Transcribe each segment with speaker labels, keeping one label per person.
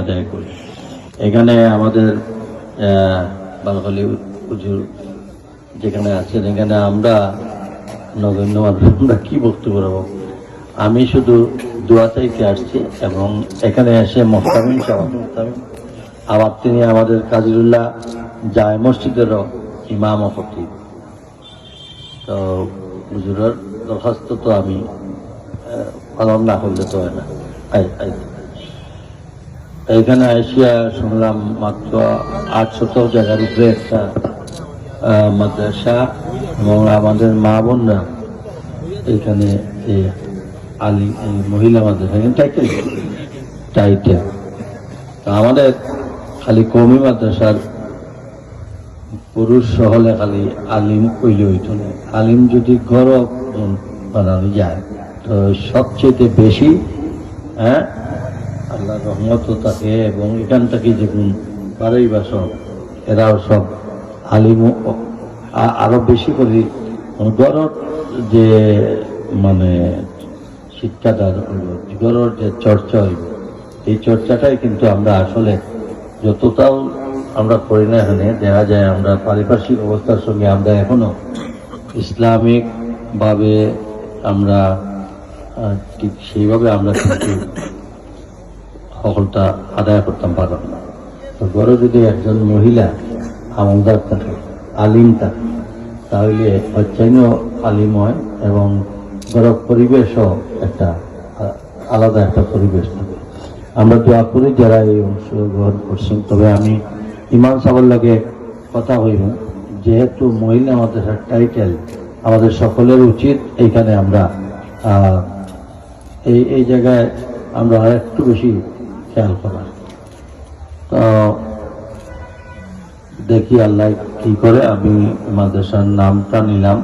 Speaker 1: আদায় করি। এখানে আমাদের বালখালী হুজুর যেখানে আছেন, এখানে আমরা নগণ্য আমরা কি বক্তব্য রাখব? আমি শুধু দোয়া চাইতে আসছি এবং এখানে এসে মোস্তামিন আবার তিনি আমাদের কাজিরুল্লাহ জায় মসজিদেরও ইমাম খতিব তো হুজুরের দরখাস্ত তো আমি পালন না করলে তো হয় না। এখানে এসিয়া শুনলাম মাত্র আটশত জায়গার উপরে একটা মাদ্রাসা এবং আমাদের মা বোনরা এখানে আলি মহিলা মাদ্রাসা টাইটেল টাইটেল আমাদের খালি কমি মাদ্রাসার পুরুষ সহলে খালি আলিম কইলে হইতো আলিম যদি গরব বানানো যায়, তো সবচেয়ে বেশি হ্যাঁ আল্লাহ রহমত থাকে এবং এখান থেকে যেগুন পারেই বা সব, এরাও সব আলিম ও- আ- আরও বেশি করে গরর যে মানে শিক্ষাটা গরর যে চর্চা হইব, এই চর্চাটাই কিন্তু আমরা আসলে যতটাও আমরা করি না এখানে, দেখা যায় আমরা পারিপার্শ্বিক অবস্থার সঙ্গে আমরা এখনও ইসলামিকভাবে আমরা ঠিক সেইভাবে আমরা কিন্তু সকলটা আদায় করতাম পারলাম না তো ঘরে যদি একজন মহিলা আমলদার থাকে, আলিম থাকে, তাহলে বাচ্চাইনও আলিম হয় এবং ঘর পরিবেশও একটা আলাদা একটা পরিবেশ থাকে। আমরা দোয়া করি, যারা এই অংশগ্রহণ করছেন, তবে আমি ইমান সাহেবের লাগে কথা হইব। যেহেতু মহিলা আমাদের টাইটেল আমাদের সকলের উচিত, এইখানে আমরা এই এই জায়গায় আমরা একটু বেশি খেয়াল করা। তো দেখি আল্লাহ কি করে, আমি মাদ্রাসার নামটা নিলাম।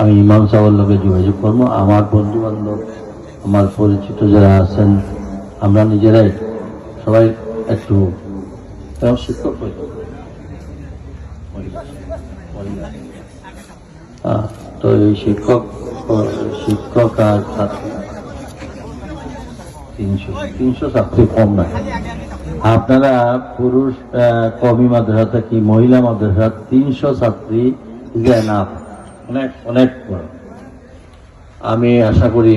Speaker 1: আমি ইমাম সাহেবের লোকে যোগাযোগ করব। আমার বন্ধু বান্ধব আমার পরিচিত যারা আছেন, আমরা নিজেরাই সবাই একটু শিক্ষক হই। তো এই শিক্ষক শিক্ষক আর ছাত্র। তিনশো তিনশো ছাত্রী কম না আপনারা পুরুষ কমি মাদ্রাসা কি মহিলা মাদ্রাসা তিনশো ছাত্রী না অনেক অনেক। আমি আশা করি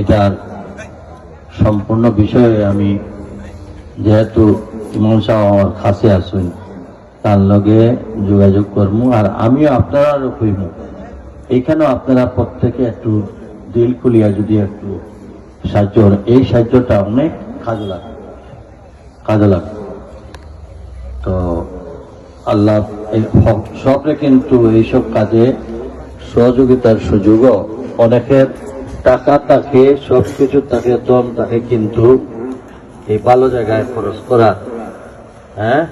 Speaker 1: এটার সম্পূর্ণ বিষয়ে আমি যেহেতু ইমাম সাহেব আমার কাছে আসুন তার লগে যোগাযোগ করব। আর আমিও আপনারা কইব এইখানেও আপনারা প্রত্যেকে একটু দিল খুলিয়া যদি একটু সাহায্য এই সাহায্যটা অনেক কাজে লাগে কাজে লাগে তো আল্লাহ সবরে কিন্তু এইসব কাজে সহযোগিতার সুযোগও অনেকের টাকা থাকে সব কিছু থাকে দম থাকে, কিন্তু এই ভালো জায়গায় খরচ করা হ্যাঁ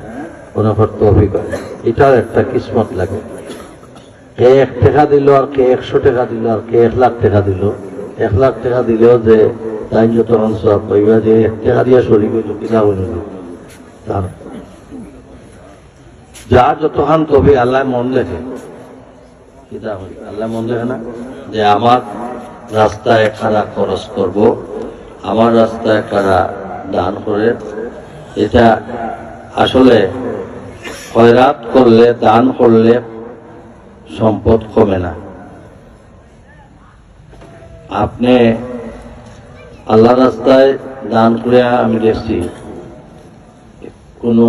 Speaker 1: তৌফিক হয়। এটাও একটা কিসমত লাগে। কে এক টাকা দিল আর কে একশো টাকা দিল আর কে এক লাখ টাকা দিল। এক লাখ টাকা দিলেও যে তাই যত অংশ কইবা যে এক টাকা দিয়া সরি হইল কিনা হইল। তার যা যতখান তবে আল্লাহ মন লেখে। কিতা হই আল্লাহ মন লেখে না? যে আমার রাস্তায় খারা খরচ করব আমার রাস্তায় খারা দান করে এটা আসলে খয়রাত করলে, দান করলে সম্পদ কমে না। আপনি আল্লাহ রাস্তায় দান করে আমি দেখছি কোনো